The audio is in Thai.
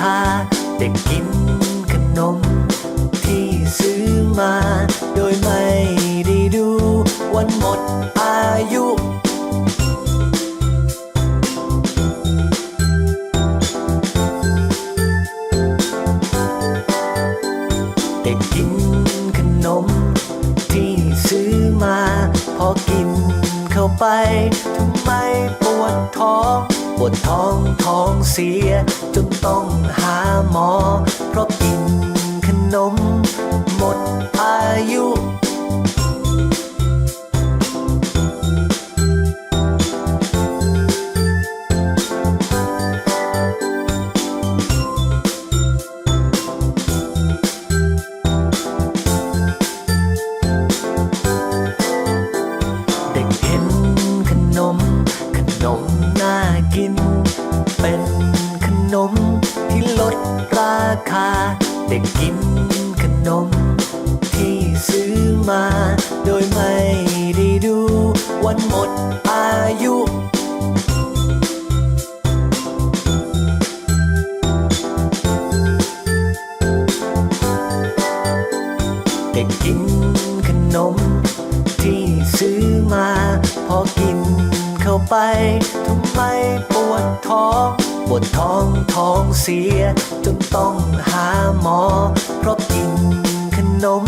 คาได้กินขนม ที่ซื้อมา โดยไม่ได้ดูวันหมดอายุ ได้กินขนม ที่ซื้อมา พอกินเข้าไปทำไมปวดท้อง ปวดท้องท้องเสีย จนต้องหาหมอ เพราะกินขนม หมดอายุเด็กเห็นขนมขนม เป็นขนมที่ลดราคา เด็กกินขนม ที่ซื้อมา โดยไม่ได้ดูวันหมดอายุเด็กกินขนม ที่ซื้อมา พอกินเข้าไปทำไมป วดท้องปวดท้องท้องเสีย จนต้องหาหมอ เพราะกินขนม